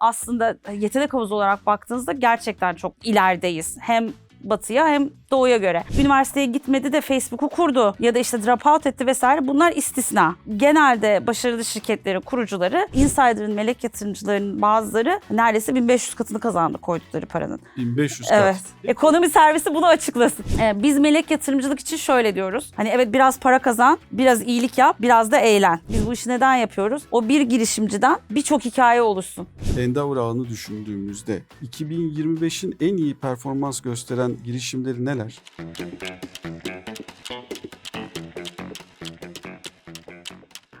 aslında yetenek havuzu olarak baktığınızda gerçekten çok ilerideyiz. Hem batıya hem doğuya göre. Üniversiteye gitmedi de Facebook'u kurdu ya da işte dropout etti vesaire bunlar istisna. Genelde başarılı şirketlerin kurucuları, insider'ın, melek yatırımcılarının bazıları neredeyse 1500 katını kazandı koydukları paranın. 1500 kat. Evet. Ekonomi servisi bunu açıklasın. Ee, biz melek yatırımcılık için şöyle diyoruz. Hani evet biraz para kazan, biraz iyilik yap, biraz da eğlen. Biz bu işi neden yapıyoruz? O bir girişimciden birçok hikaye oluşsun. Endeavor ağını düşündüğümüzde 2025'in en iyi performans gösteren girişimleri neler?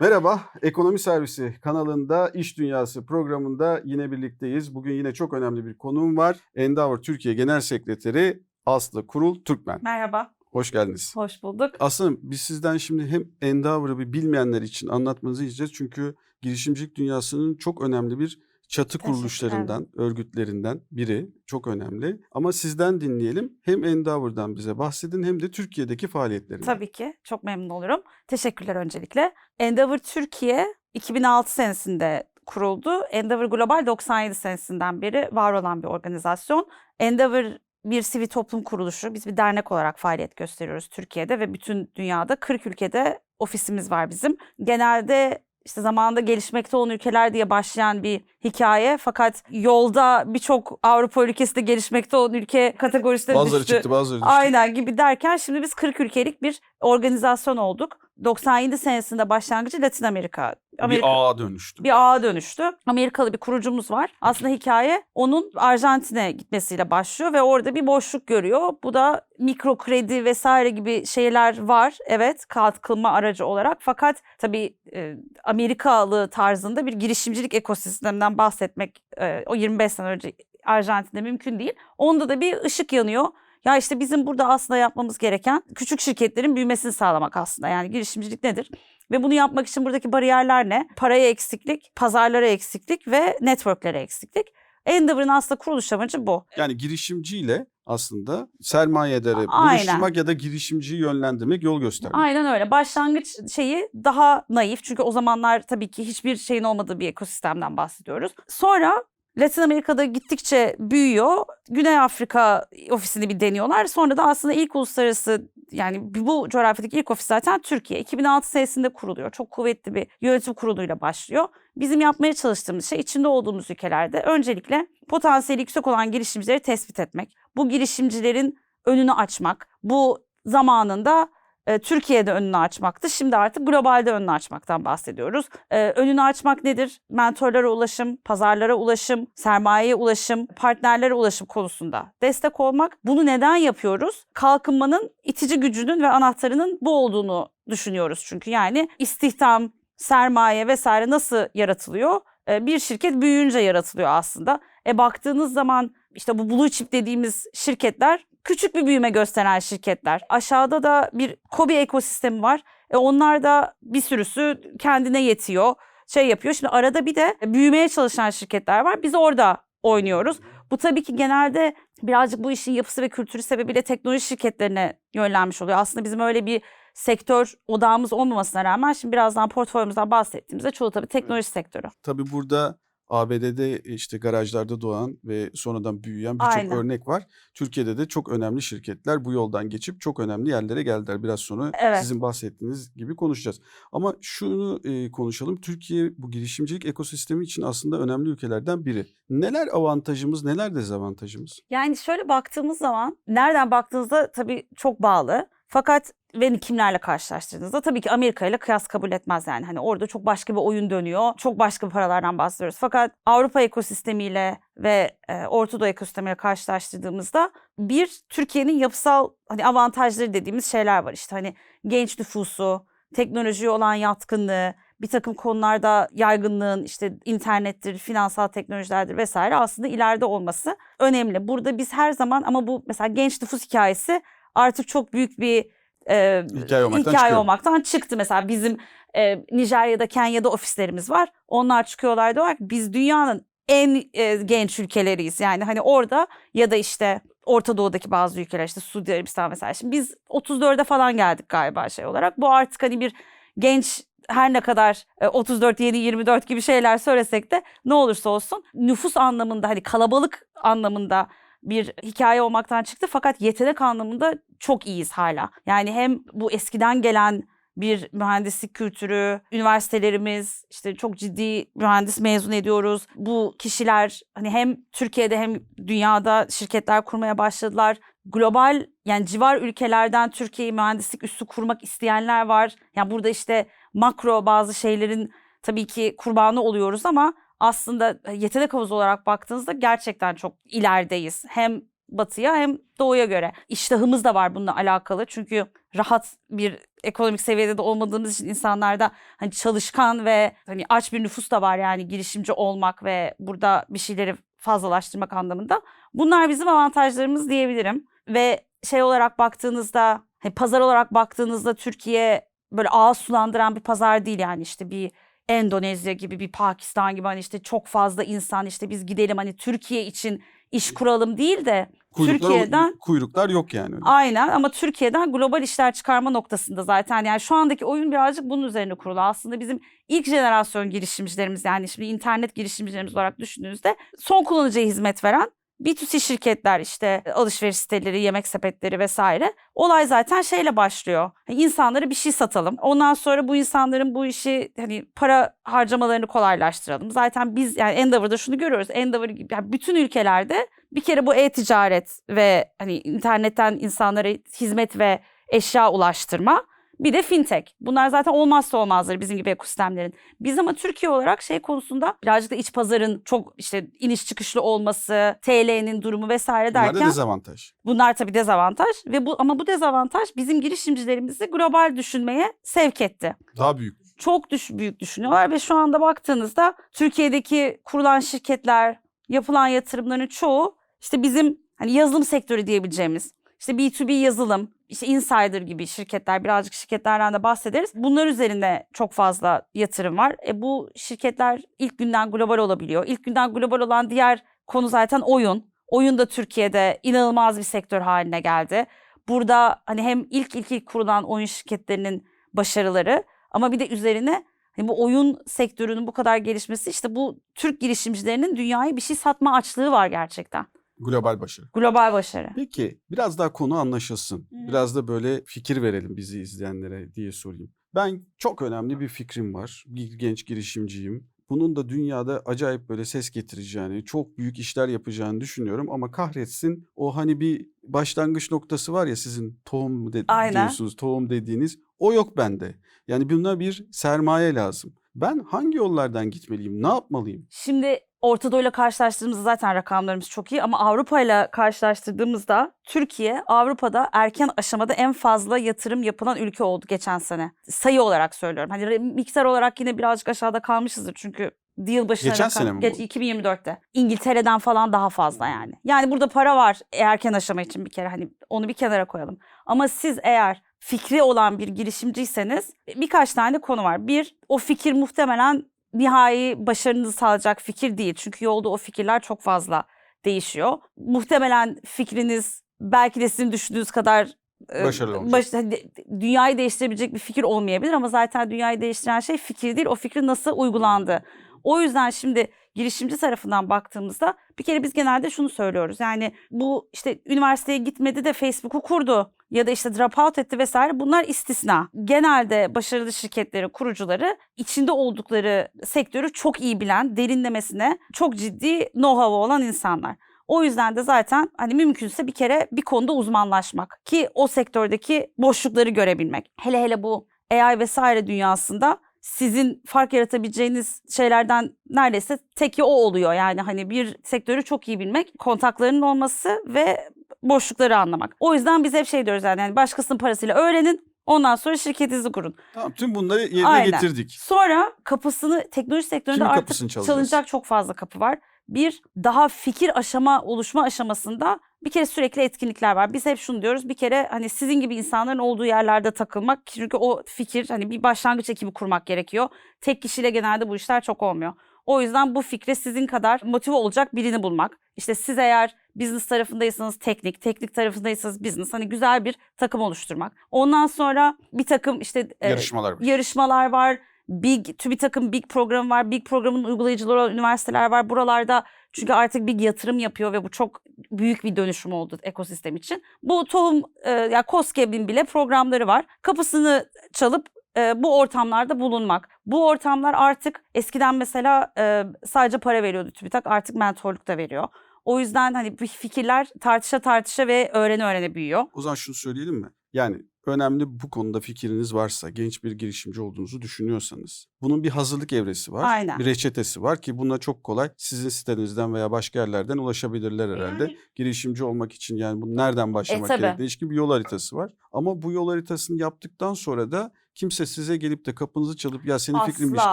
Merhaba, Ekonomi Servisi kanalında İş Dünyası programında yine birlikteyiz. Bugün yine çok önemli bir konuğum var. Endeavor Türkiye Genel Sekreteri Aslı Kurul Türkmen. Merhaba, Hoş geldiniz. hoş bulduk. Aslında biz sizden şimdi hem Endeavor'ı bir bilmeyenler için anlatmanızı isteyeceğiz. Çünkü girişimcilik dünyasının çok önemli bir çatı kuruluşlarından, örgütlerinden biri. Çok önemli. Ama sizden dinleyelim. Hem Endeavor'dan bize bahsedin hem de Türkiye'deki faaliyetlerinden. Tabii ki. Çok memnun olurum. Teşekkürler öncelikle. Endeavor Türkiye 2006 senesinde kuruldu. Endeavor Global 97 senesinden beri var olan bir organizasyon. Endeavor bir sivil toplum kuruluşu. Biz bir dernek olarak faaliyet gösteriyoruz Türkiye'de ve bütün dünyada 40 ülkede ofisimiz var bizim. Genelde işte zamanında gelişmekte olan ülkeler diye başlayan bir hikaye fakat yolda birçok Avrupa ülkesi de gelişmekte olan ülke kategorisine Bazıları düştü. çıktı, bazıları düştü. Aynen gibi derken şimdi biz 40 ülkelik bir organizasyon olduk. 97 senesinde başlangıcı Latin Amerika. Amerika Bir ağa dönüştü. bir ağa dönüştü. Amerikalı bir kurucumuz var. Aslında hikaye onun Arjantin'e gitmesiyle başlıyor ve orada bir boşluk görüyor. Bu da mikro kredi vesaire gibi şeyler var. Evet kalkınma aracı olarak. Fakat tabii e, Amerikalı tarzında bir girişimcilik ekosisteminden bahsetmek e, o 25 sene önce Arjantin'de mümkün değil. Onda da bir ışık yanıyor. Ya işte bizim burada aslında yapmamız gereken küçük şirketlerin büyümesini sağlamak aslında. Yani girişimcilik nedir? Ve bunu yapmak için buradaki bariyerler ne? Paraya eksiklik, pazarlara eksiklik ve networklere eksiklik. Endeavor'ın aslında kuruluş amacı bu. Yani girişimciyle aslında sermayedere Aynen. buluşturmak ya da girişimciyi yönlendirmek, yol göstermek. Aynen öyle. Başlangıç şeyi daha naif. Çünkü o zamanlar tabii ki hiçbir şeyin olmadığı bir ekosistemden bahsediyoruz. Sonra Latin Amerika'da gittikçe büyüyor. Güney Afrika ofisini bir deniyorlar. Sonra da aslında ilk uluslararası yani bu coğrafyadaki ilk ofis zaten Türkiye. 2006 senesinde kuruluyor. Çok kuvvetli bir yönetim kuruluyla başlıyor. Bizim yapmaya çalıştığımız şey içinde olduğumuz ülkelerde öncelikle potansiyeli yüksek olan girişimcileri tespit etmek. Bu girişimcilerin önünü açmak. Bu zamanında e, Türkiye'de önünü açmaktı. Şimdi artık globalde önünü açmaktan bahsediyoruz. E, önünü açmak nedir? Mentorlara ulaşım, pazarlara ulaşım, sermayeye ulaşım, partnerlere ulaşım konusunda destek olmak. Bunu neden yapıyoruz? Kalkınmanın itici gücünün ve anahtarının bu olduğunu düşünüyoruz çünkü. Yani istihdam, sermaye vesaire nasıl yaratılıyor? E, bir şirket büyüyünce yaratılıyor aslında. E baktığınız zaman işte bu blue chip dediğimiz şirketler küçük bir büyüme gösteren şirketler. Aşağıda da bir kobi ekosistemi var. E onlar da bir sürüsü kendine yetiyor. Şey yapıyor. Şimdi arada bir de büyümeye çalışan şirketler var. Biz orada oynuyoruz. Bu tabii ki genelde birazcık bu işin yapısı ve kültürü sebebiyle teknoloji şirketlerine yönlenmiş oluyor. Aslında bizim öyle bir sektör odağımız olmamasına rağmen şimdi birazdan portföyümüzden bahsettiğimizde çoğu tabii teknoloji sektörü. Tabii burada ABD'de işte garajlarda doğan ve sonradan büyüyen birçok Aynen. örnek var. Türkiye'de de çok önemli şirketler bu yoldan geçip çok önemli yerlere geldiler. Biraz sonra Evet. sizin bahsettiğiniz gibi konuşacağız. Ama şunu e, konuşalım. Türkiye bu girişimcilik ekosistemi için aslında önemli ülkelerden biri. Neler avantajımız, neler dezavantajımız? Yani şöyle baktığımız zaman nereden baktığınızda tabii çok bağlı. Fakat ve kimlerle karşılaştırdığınızda tabii ki Amerika ile kıyas kabul etmez yani. Hani orada çok başka bir oyun dönüyor. Çok başka bir paralardan bahsediyoruz. Fakat Avrupa ekosistemiyle ve e, Orta Doğu ekosistemiyle karşılaştırdığımızda bir Türkiye'nin yapısal hani avantajları dediğimiz şeyler var. İşte hani genç nüfusu, teknolojiye olan yatkınlığı, bir takım konularda yaygınlığın işte internettir, finansal teknolojilerdir vesaire aslında ileride olması önemli. Burada biz her zaman ama bu mesela genç nüfus hikayesi artık çok büyük bir e, Hikaye olmaktan hikaye çıkıyor. olmaktan çıktı. Mesela bizim e, Nijerya'da, Kenya'da ofislerimiz var. Onlar çıkıyorlar diyorlar ki biz dünyanın en e, genç ülkeleriyiz. Yani hani orada ya da işte Orta Doğu'daki bazı ülkeler işte Suudi Arabistan mesela. Şimdi biz 34'e falan geldik galiba şey olarak. Bu artık hani bir genç her ne kadar e, 34 yeni 24 gibi şeyler söylesek de ne olursa olsun nüfus anlamında hani kalabalık anlamında bir hikaye olmaktan çıktı fakat yetenek anlamında çok iyiyiz hala. Yani hem bu eskiden gelen bir mühendislik kültürü, üniversitelerimiz işte çok ciddi mühendis mezun ediyoruz. Bu kişiler hani hem Türkiye'de hem dünyada şirketler kurmaya başladılar. Global yani civar ülkelerden Türkiye'yi mühendislik üssü kurmak isteyenler var. Yani burada işte makro bazı şeylerin tabii ki kurbanı oluyoruz ama aslında yetenek havuzu olarak baktığınızda gerçekten çok ilerideyiz. Hem batıya hem doğuya göre. İştahımız da var bununla alakalı. Çünkü rahat bir ekonomik seviyede de olmadığımız için insanlarda hani çalışkan ve hani aç bir nüfus da var yani girişimci olmak ve burada bir şeyleri fazlalaştırmak anlamında. Bunlar bizim avantajlarımız diyebilirim. Ve şey olarak baktığınızda hani pazar olarak baktığınızda Türkiye böyle ağız sulandıran bir pazar değil yani işte bir Endonezya gibi bir Pakistan gibi hani işte çok fazla insan işte biz gidelim hani Türkiye için iş kuralım değil de Kuyruklar, Türkiye'den kuyruklar yok yani. öyle. Aynen ama Türkiye'den global işler çıkarma noktasında zaten yani şu andaki oyun birazcık bunun üzerine kurulu. Aslında bizim ilk jenerasyon girişimcilerimiz yani şimdi internet girişimcilerimiz olarak düşündüğünüzde son kullanıcıya hizmet veren B2C şirketler işte alışveriş siteleri, yemek sepetleri vesaire. Olay zaten şeyle başlıyor. Yani bir şey satalım. Ondan sonra bu insanların bu işi hani para harcamalarını kolaylaştıralım. Zaten biz yani Endeavor'da şunu görüyoruz. Endeavor gibi yani bütün ülkelerde bir kere bu e-ticaret ve hani internetten insanlara hizmet ve eşya ulaştırma bir de fintech. Bunlar zaten olmazsa olmazları bizim gibi ekosistemlerin. Biz ama Türkiye olarak şey konusunda birazcık da iç pazarın çok işte iniş çıkışlı olması, TL'nin durumu vesaire Bunlar da derken dezavantaj. bunlar tabii dezavantaj ve bu ama bu dezavantaj bizim girişimcilerimizi global düşünmeye sevk etti Daha büyük. çok düş büyük düşünüyorlar ve şu anda baktığınızda Türkiye'deki kurulan şirketler, yapılan yatırımların çoğu işte bizim hani yazılım sektörü diyebileceğimiz işte B2B yazılım, işte Insider gibi şirketler, birazcık şirketlerden de bahsederiz. Bunlar üzerinde çok fazla yatırım var. E bu şirketler ilk günden global olabiliyor. İlk günden global olan diğer konu zaten oyun. Oyun da Türkiye'de inanılmaz bir sektör haline geldi. Burada hani hem ilk ilk ilk kurulan oyun şirketlerinin başarıları ama bir de üzerine hani bu oyun sektörünün bu kadar gelişmesi işte bu Türk girişimcilerinin dünyaya bir şey satma açlığı var gerçekten. Global başarı. Global başarı. Peki biraz daha konu anlaşılsın. Hı. Biraz da böyle fikir verelim bizi izleyenlere diye sorayım. Ben çok önemli bir fikrim var. Genç girişimciyim. Bunun da dünyada acayip böyle ses getireceğini, çok büyük işler yapacağını düşünüyorum ama kahretsin o hani bir başlangıç noktası var ya sizin tohum de- Aynen. diyorsunuz, tohum dediğiniz o yok bende. Yani buna bir sermaye lazım. Ben hangi yollardan gitmeliyim? Ne yapmalıyım? Şimdi Orta Doğu'yla karşılaştırdığımızda zaten rakamlarımız çok iyi ama Avrupa ile karşılaştırdığımızda Türkiye Avrupa'da erken aşamada en fazla yatırım yapılan ülke oldu geçen sene. Sayı olarak söylüyorum. Hani miktar olarak yine birazcık aşağıda kalmışızdır çünkü deal başına Geçen rakam- sene mi bu? Geç, 2024'te. İngiltere'den falan daha fazla yani. Yani burada para var erken aşama için bir kere hani onu bir kenara koyalım. Ama siz eğer fikri olan bir girişimciyseniz birkaç tane konu var. Bir, o fikir muhtemelen nihai başarınızı sağlayacak fikir değil. Çünkü yolda o fikirler çok fazla değişiyor. Muhtemelen fikriniz belki de sizin düşündüğünüz kadar e, Başarılı olacak. baş- hani dünyayı değiştirebilecek bir fikir olmayabilir ama zaten dünyayı değiştiren şey fikir değil, o fikrin nasıl uygulandığı. O yüzden şimdi girişimci tarafından baktığımızda bir kere biz genelde şunu söylüyoruz. Yani bu işte üniversiteye gitmedi de Facebook'u kurdu ya da işte dropout etti vesaire bunlar istisna. Genelde başarılı şirketlerin kurucuları içinde oldukları sektörü çok iyi bilen, derinlemesine çok ciddi know-how olan insanlar. O yüzden de zaten hani mümkünse bir kere bir konuda uzmanlaşmak ki o sektördeki boşlukları görebilmek. Hele hele bu AI vesaire dünyasında sizin fark yaratabileceğiniz şeylerden neredeyse teki o oluyor. Yani hani bir sektörü çok iyi bilmek, kontaklarının olması ve boşlukları anlamak. O yüzden biz hep şey diyoruz yani, yani başkasının parasıyla öğrenin. Ondan sonra şirketinizi kurun. Tamam tüm bunları yerine Aynen. getirdik. Sonra kapısını teknoloji sektöründe Kimin artık çalınacak çok fazla kapı var. Bir daha fikir aşama oluşma aşamasında bir kere sürekli etkinlikler var. Biz hep şunu diyoruz bir kere hani sizin gibi insanların olduğu yerlerde takılmak çünkü o fikir hani bir başlangıç ekibi kurmak gerekiyor. Tek kişiyle genelde bu işler çok olmuyor. O yüzden bu fikre sizin kadar motive olacak birini bulmak. İşte siz eğer business tarafındaysanız teknik, teknik tarafındaysanız business hani güzel bir takım oluşturmak. Ondan sonra bir takım işte e, Yarışmalar var. yarışmalar var. Big, TÜBİTAK'ın Big programı var. Big programın uygulayıcıları olan üniversiteler var. Buralarda çünkü artık Big yatırım yapıyor ve bu çok büyük bir dönüşüm oldu ekosistem için. Bu tohum, e, yani KOSGEB'in bile programları var. Kapısını çalıp e, bu ortamlarda bulunmak. Bu ortamlar artık eskiden mesela e, sadece para veriyordu TÜBİTAK artık mentorluk da veriyor. O yüzden hani bu fikirler tartışa tartışa ve öğrene öğrene büyüyor. O zaman şunu söyleyelim mi? Yani önemli bu konuda fikriniz varsa, genç bir girişimci olduğunuzu düşünüyorsanız, bunun bir hazırlık evresi var, Aynen. bir reçetesi var ki buna çok kolay sizin sitenizden veya başka yerlerden ulaşabilirler herhalde. Yani- Girişimci olmak için yani bu nereden başlamak tabii. gerektiğine ilişkin bir yol haritası var. Ama bu yol haritasını yaptıktan sonra da kimse size gelip de kapınızı çalıp ya senin fikrin Asla.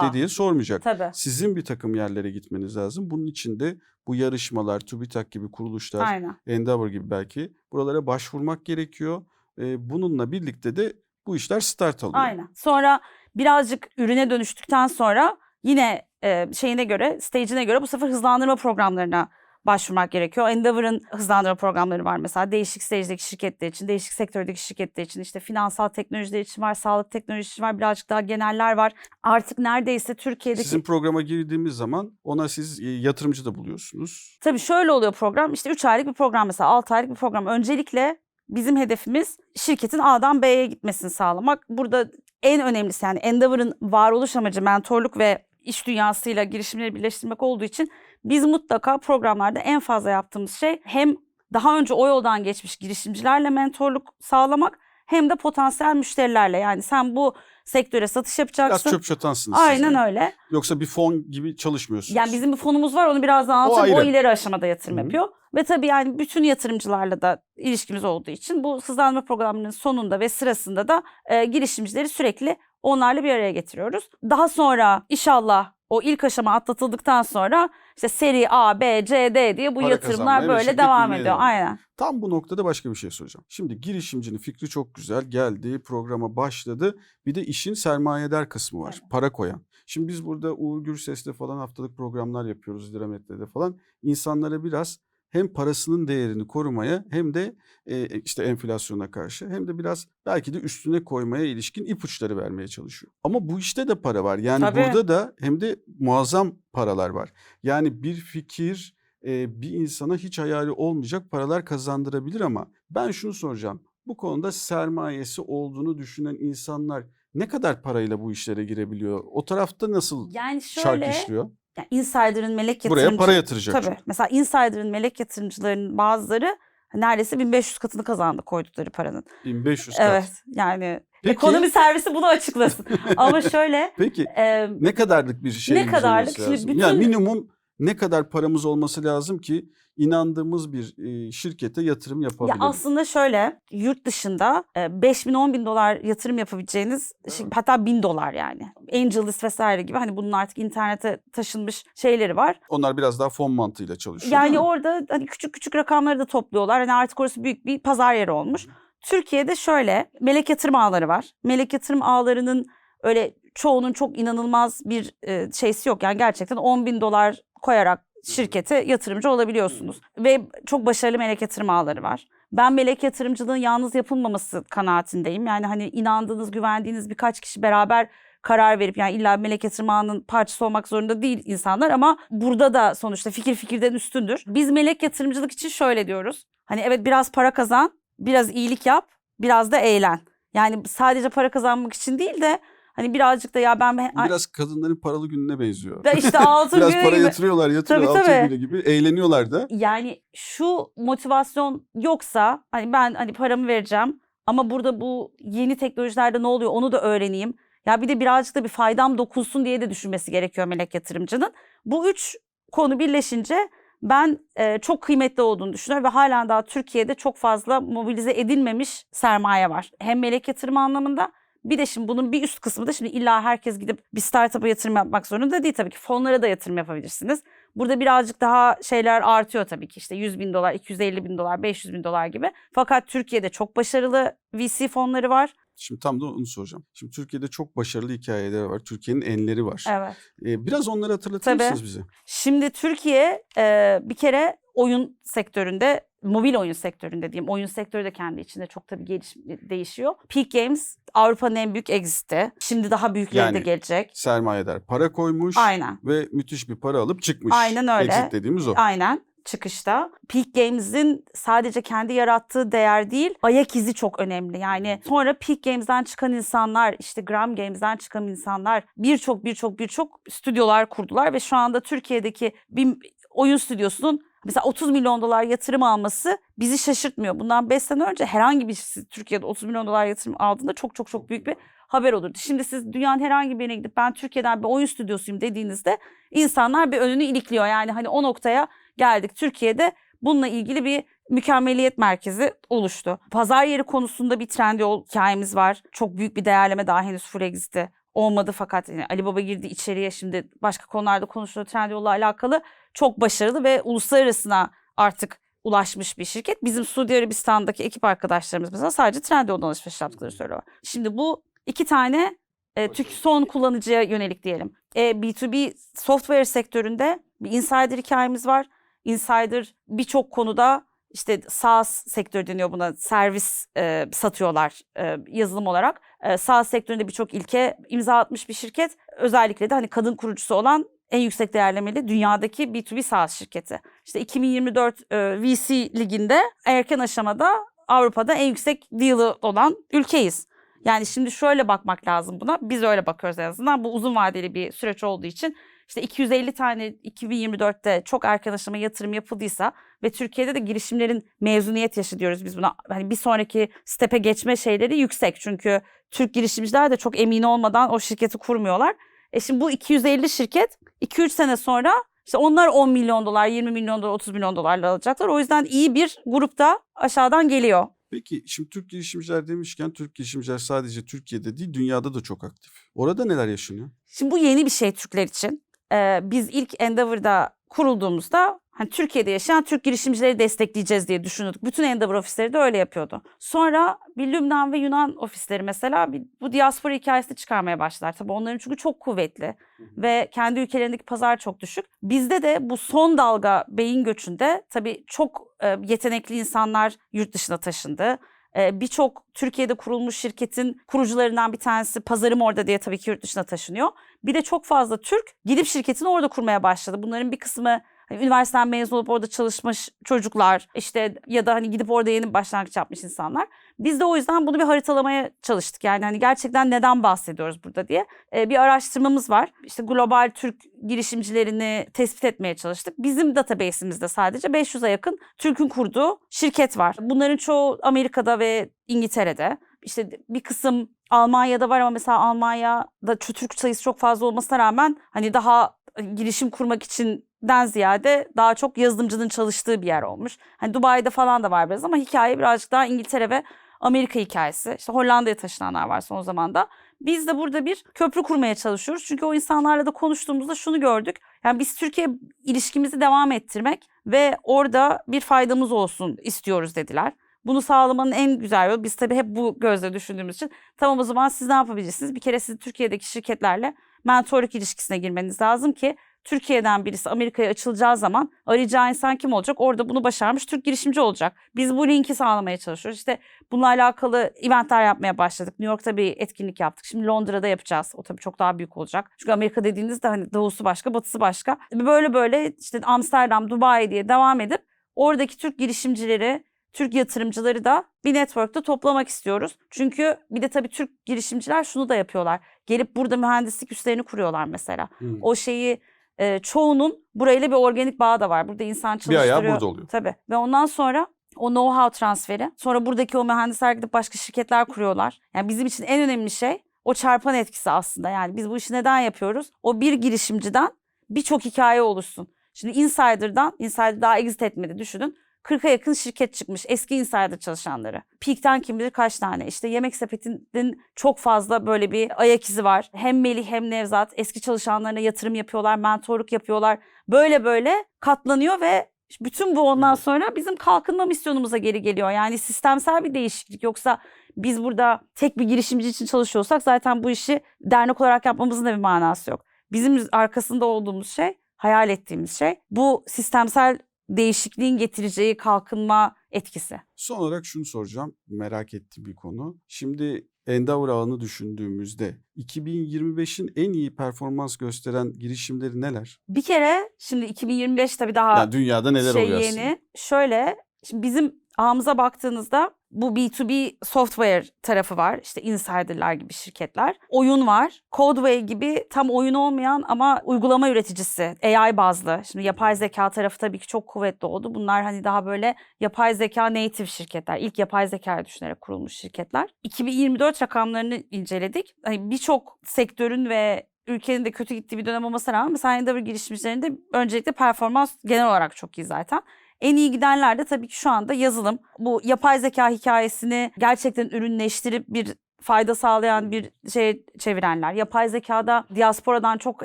işte diye sormayacak. Tabii. Sizin bir takım yerlere gitmeniz lazım. Bunun için de bu yarışmalar, TÜBİTAK gibi kuruluşlar, Aynen. Endeavor gibi belki buralara başvurmak gerekiyor. Ee, bununla birlikte de bu işler start alıyor. Aynen. Sonra birazcık ürüne dönüştükten sonra yine e, şeyine göre, stage'ine göre bu sefer hızlandırma programlarına başvurmak gerekiyor. Endeavor'ın hızlandırma programları var mesela. Değişik stage'deki şirketler için, değişik sektördeki şirketler için işte finansal teknolojiler için var, sağlık teknolojisi için var, birazcık daha geneller var. Artık neredeyse Türkiye'deki Sizin programa girdiğimiz zaman ona siz e, yatırımcı da buluyorsunuz. Tabii şöyle oluyor program. İşte 3 aylık bir program mesela 6 aylık bir program. Öncelikle bizim hedefimiz şirketin A'dan B'ye gitmesini sağlamak. Burada en önemlisi yani Endeavor'ın varoluş amacı mentorluk ve iş dünyasıyla girişimleri birleştirmek olduğu için biz mutlaka programlarda en fazla yaptığımız şey hem daha önce o yoldan geçmiş girişimcilerle mentorluk sağlamak hem de potansiyel müşterilerle. Yani sen bu sektöre satış Biraz yapacaksın. çöp çatansınız siz Aynen yani. öyle. Yoksa bir fon gibi çalışmıyorsunuz. Yani bizim bir fonumuz var onu birazdan anlatayım. O, ayrı. ileri aşamada yatırım Hı hı. yapıyor. Ve tabii yani bütün yatırımcılarla da ilişkimiz olduğu için bu hızlandırma programının sonunda ve sırasında da e, girişimcileri sürekli onlarla bir araya getiriyoruz. Daha sonra inşallah o ilk aşama atlatıldıktan sonra işte seri A, B, C, D diye bu Para yatırımlar kazanmaya böyle devam ediyor. devam. Aynen. Tam bu noktada başka bir şey soracağım. Şimdi girişimcinin fikri çok güzel geldi, programa başladı. Bir de işin sermayedar kısmı var, para koyan. Şimdi biz burada Uğur Gürses'te falan haftalık programlar yapıyoruz, Diramet'te falan. İnsanlara biraz hem parasının değerini korumaya hem de e, işte enflasyona karşı hem de biraz belki de üstüne koymaya ilişkin ipuçları vermeye çalışıyor. Ama bu işte de para var. Yani Tabii. burada da hem de muazzam paralar var. Yani bir fikir e, bir insana hiç hayali olmayacak paralar kazandırabilir ama ben şunu soracağım. Bu konuda sermayesi olduğunu düşünen insanlar ne kadar parayla bu işlere girebiliyor? O tarafta nasıl Yani şöyle işliyor? Yani insider'ın melek Buraya yatırımcı para yatıracak. Tabii. Mesela insider'ın melek yatırımcılarının bazıları neredeyse 1500 katını kazandı koydukları paranın. 1500 kat. Evet yani Peki, ekonomi servisi bunu açıklasın. Ama şöyle peki e, ne kadarlık bir şey Ne kadarlık? Şimdi bütün- Yani minimum ne kadar paramız olması lazım ki inandığımız bir e, şirkete yatırım ya yapabilelim? aslında şöyle yurt dışında e, 5 bin 10 bin dolar yatırım yapabileceğiniz şey, hatta 1000 dolar yani. AngelList vesaire gibi hani bunun artık internete taşınmış şeyleri var. Onlar biraz daha fon mantığıyla çalışıyor. Yani orada hani küçük küçük rakamları da topluyorlar. Hani artık orası büyük bir pazar yeri olmuş. Türkiye'de şöyle melek yatırım ağları var. Melek yatırım ağlarının öyle çoğunun çok inanılmaz bir e, şeysi yok. Yani gerçekten 10 bin dolar koyarak şirkete yatırımcı olabiliyorsunuz. Ve çok başarılı melek yatırım ağları var. Ben melek yatırımcılığın yalnız yapılmaması kanaatindeyim. Yani hani inandığınız, güvendiğiniz birkaç kişi beraber karar verip yani illa melek yatırım ağının parçası olmak zorunda değil insanlar ama burada da sonuçta fikir fikirden üstündür. Biz melek yatırımcılık için şöyle diyoruz. Hani evet biraz para kazan, biraz iyilik yap, biraz da eğlen. Yani sadece para kazanmak için değil de hani birazcık da ya ben Biraz kadınların paralı gününe benziyor. da işte altın Biraz günü para gibi. yatırıyorlar, yatırıyor Tabii, altın tabii. günü gibi. Eğleniyorlar da. Yani şu motivasyon yoksa hani ben hani paramı vereceğim ama burada bu yeni teknolojilerde ne oluyor onu da öğreneyim. Ya bir de birazcık da bir faydam dokunsun diye de düşünmesi gerekiyor melek yatırımcının. Bu üç konu birleşince ben e, çok kıymetli olduğunu düşünüyorum ve halen daha Türkiye'de çok fazla mobilize edilmemiş sermaye var. Hem melek yatırımı anlamında bir de şimdi bunun bir üst kısmı da şimdi illa herkes gidip bir startup'a yatırım yapmak zorunda değil tabii ki. Fonlara da yatırım yapabilirsiniz. Burada birazcık daha şeyler artıyor tabii ki işte 100 bin dolar, 250 bin dolar, 500 bin dolar gibi. Fakat Türkiye'de çok başarılı VC fonları var. Şimdi tam da onu soracağım. Şimdi Türkiye'de çok başarılı hikayeler var. Türkiye'nin enleri var. Evet. Ee, biraz onları hatırlatır Tabii. mısınız bize? Şimdi Türkiye e, bir kere oyun sektöründe mobil oyun sektöründe diyeyim. Oyun sektörü de kendi içinde çok tabii geliş, değişiyor. Peak Games Avrupa'nın en büyük exit'i. Şimdi daha büyükleri de Yani gelecek. Sermayedar para koymuş Aynen. ve müthiş bir para alıp çıkmış. Aynen öyle. Exit dediğimiz o. Aynen çıkışta. Peak Games'in sadece kendi yarattığı değer değil, ayak izi çok önemli. Yani sonra Peak Games'den çıkan insanlar, işte Gram Games'den çıkan insanlar birçok birçok birçok stüdyolar kurdular ve şu anda Türkiye'deki bir oyun stüdyosunun mesela 30 milyon dolar yatırım alması bizi şaşırtmıyor. Bundan 5 sene önce herhangi birisi Türkiye'de 30 milyon dolar yatırım aldığında çok çok çok büyük bir haber olurdu. Şimdi siz dünyanın herhangi bir yerine gidip ben Türkiye'den bir oyun stüdyosuyum dediğinizde insanlar bir önünü ilikliyor. Yani hani o noktaya geldik. Türkiye'de bununla ilgili bir mükemmeliyet merkezi oluştu. Pazar yeri konusunda bir Trendyol hikayemiz var. Çok büyük bir değerleme daha henüz full exit'i olmadı fakat yani Ali Baba girdi içeriye şimdi başka konularda konuşuluyor Trendyol'la alakalı çok başarılı ve uluslararasına artık ulaşmış bir şirket. Bizim Suudi Arabistan'daki ekip arkadaşlarımız mesela sadece Trendyol'dan alışveriş yaptıkları söylüyorlar. Şimdi bu iki tane e, Türk son kullanıcıya yönelik diyelim. E, B2B software sektöründe bir insider hikayemiz var. Insider birçok konuda işte SaaS sektörü deniyor buna servis e, satıyorlar e, yazılım olarak. E, SaaS sektöründe birçok ilke imza atmış bir şirket. Özellikle de hani kadın kurucusu olan en yüksek değerlemeli dünyadaki B2B SaaS şirketi. İşte 2024 e, VC liginde erken aşamada Avrupa'da en yüksek deal'ı olan ülkeyiz. Yani şimdi şöyle bakmak lazım buna. Biz öyle bakıyoruz en azından. Bu uzun vadeli bir süreç olduğu için işte 250 tane 2024'te çok erken aşama yatırım yapıldıysa ve Türkiye'de de girişimlerin mezuniyet yaşı diyoruz biz buna. Hani bir sonraki stepe geçme şeyleri yüksek. Çünkü Türk girişimciler de çok emin olmadan o şirketi kurmuyorlar. E şimdi bu 250 şirket 2-3 sene sonra işte onlar 10 milyon dolar, 20 milyon dolar, 30 milyon dolarla alacaklar. O yüzden iyi bir grupta aşağıdan geliyor. Peki şimdi Türk girişimciler demişken Türk girişimciler sadece Türkiye'de değil dünyada da çok aktif. Orada neler yaşanıyor? Şimdi bu yeni bir şey Türkler için. Ee, biz ilk Endeavor'da kurulduğumuzda hani Türkiye'de yaşayan Türk girişimcileri destekleyeceğiz diye düşünüyorduk. Bütün Endeavor ofisleri de öyle yapıyordu. Sonra bir Lübnan ve Yunan ofisleri mesela bir, bu diaspora hikayesini çıkarmaya başlar. Tabii onların çünkü çok kuvvetli ve kendi ülkelerindeki pazar çok düşük. Bizde de bu son dalga beyin göçünde tabii çok e, yetenekli insanlar yurt dışına taşındı. Birçok Türkiye'de kurulmuş şirketin kurucularından bir tanesi pazarım orada diye tabii ki yurt dışına taşınıyor. Bir de çok fazla Türk gidip şirketini orada kurmaya başladı. Bunların bir kısmı hani üniversiteden mezun olup orada çalışmış çocuklar işte ya da hani gidip orada yeni başlangıç yapmış insanlar. Biz de o yüzden bunu bir haritalamaya çalıştık. Yani hani gerçekten neden bahsediyoruz burada diye. Ee, bir araştırmamız var. İşte global Türk girişimcilerini tespit etmeye çalıştık. Bizim database'imizde sadece 500'e yakın Türk'ün kurduğu şirket var. Bunların çoğu Amerika'da ve İngiltere'de. İşte bir kısım Almanya'da var ama mesela Almanya'da Türk sayısı çok fazla olmasına rağmen hani daha girişim kurmak için den ziyade daha çok yazılımcının çalıştığı bir yer olmuş. Hani Dubai'de falan da var biraz ama hikaye birazcık daha İngiltere ve Amerika hikayesi. İşte Hollanda'ya taşınanlar var son zamanda. Biz de burada bir köprü kurmaya çalışıyoruz. Çünkü o insanlarla da konuştuğumuzda şunu gördük. Yani biz Türkiye ilişkimizi devam ettirmek ve orada bir faydamız olsun istiyoruz dediler. Bunu sağlamanın en güzel yolu biz tabii hep bu gözle düşündüğümüz için tamam o zaman siz ne yapabilirsiniz? Bir kere siz Türkiye'deki şirketlerle mentorluk ilişkisine girmeniz lazım ki Türkiye'den birisi Amerika'ya açılacağı zaman arayacağı insan kim olacak? Orada bunu başarmış Türk girişimci olacak. Biz bu linki sağlamaya çalışıyoruz. İşte bununla alakalı eventler yapmaya başladık. New York'ta bir etkinlik yaptık. Şimdi Londra'da yapacağız. O tabii çok daha büyük olacak. Çünkü Amerika dediğinizde hani doğusu başka, batısı başka. Böyle böyle işte Amsterdam, Dubai diye devam edip oradaki Türk girişimcileri, Türk yatırımcıları da bir network'te toplamak istiyoruz. Çünkü bir de tabii Türk girişimciler şunu da yapıyorlar. Gelip burada mühendislik üslerini kuruyorlar mesela. Hmm. O şeyi e, çoğunun burayla bir organik bağ da var. Burada insan Bir çalıştırıyor. ayağı burada oluyor. Tabii. Ve ondan sonra o know-how transferi. Sonra buradaki o mühendisler gidip başka şirketler kuruyorlar. Yani bizim için en önemli şey o çarpan etkisi aslında. Yani biz bu işi neden yapıyoruz? O bir girişimciden birçok hikaye oluşsun. Şimdi Insider'dan, Insider daha exit etmedi düşünün. 40'a yakın şirket çıkmış eski Insider çalışanları. Peak'ten kim bilir kaç tane. İşte Yemek Sepeti'nin çok fazla böyle bir ayak izi var. Hem Melih hem Nevzat eski çalışanlarına yatırım yapıyorlar, mentorluk yapıyorlar. Böyle böyle katlanıyor ve bütün bu ondan sonra bizim kalkınma misyonumuza geri geliyor. Yani sistemsel bir değişiklik. Yoksa biz burada tek bir girişimci için çalışıyorsak zaten bu işi dernek olarak yapmamızın da bir manası yok. Bizim arkasında olduğumuz şey, hayal ettiğimiz şey bu sistemsel değişikliğin getireceği kalkınma etkisi. Son olarak şunu soracağım. Merak ettiğim bir konu. Şimdi Endeavor ağını düşündüğümüzde 2025'in en iyi performans gösteren girişimleri neler? Bir kere şimdi 2025 tabii daha Yani dünyada neler şey oluyor yeni. Şöyle şimdi bizim ağımıza baktığınızda bu B2B software tarafı var. İşte Insider'lar gibi şirketler. Oyun var. Codeway gibi tam oyun olmayan ama uygulama üreticisi. AI bazlı. Şimdi yapay zeka tarafı tabii ki çok kuvvetli oldu. Bunlar hani daha böyle yapay zeka native şirketler. İlk yapay zeka düşünerek kurulmuş şirketler. 2024 rakamlarını inceledik. Hani birçok sektörün ve ülkenin de kötü gittiği bir dönem olmasına rağmen mesela Endeavor girişimcilerinde öncelikle performans genel olarak çok iyi zaten. En iyi gidenler de tabii ki şu anda yazılım. Bu yapay zeka hikayesini gerçekten ürünleştirip bir fayda sağlayan bir şey çevirenler. Yapay zekada diasporadan çok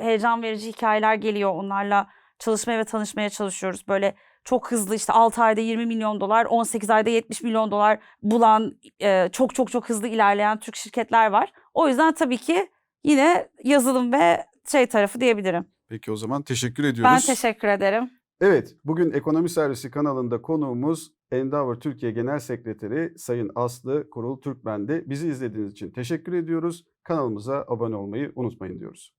heyecan verici hikayeler geliyor. Onlarla çalışmaya ve tanışmaya çalışıyoruz. Böyle çok hızlı işte 6 ayda 20 milyon dolar, 18 ayda 70 milyon dolar bulan e, çok çok çok hızlı ilerleyen Türk şirketler var. O yüzden tabii ki yine yazılım ve şey tarafı diyebilirim. Peki o zaman teşekkür ediyoruz. Ben teşekkür ederim. Evet, bugün Ekonomi Servisi kanalında konuğumuz Endeavor Türkiye Genel Sekreteri Sayın Aslı Kurul Türkmen'di. Bizi izlediğiniz için teşekkür ediyoruz. Kanalımıza abone olmayı unutmayın diyoruz.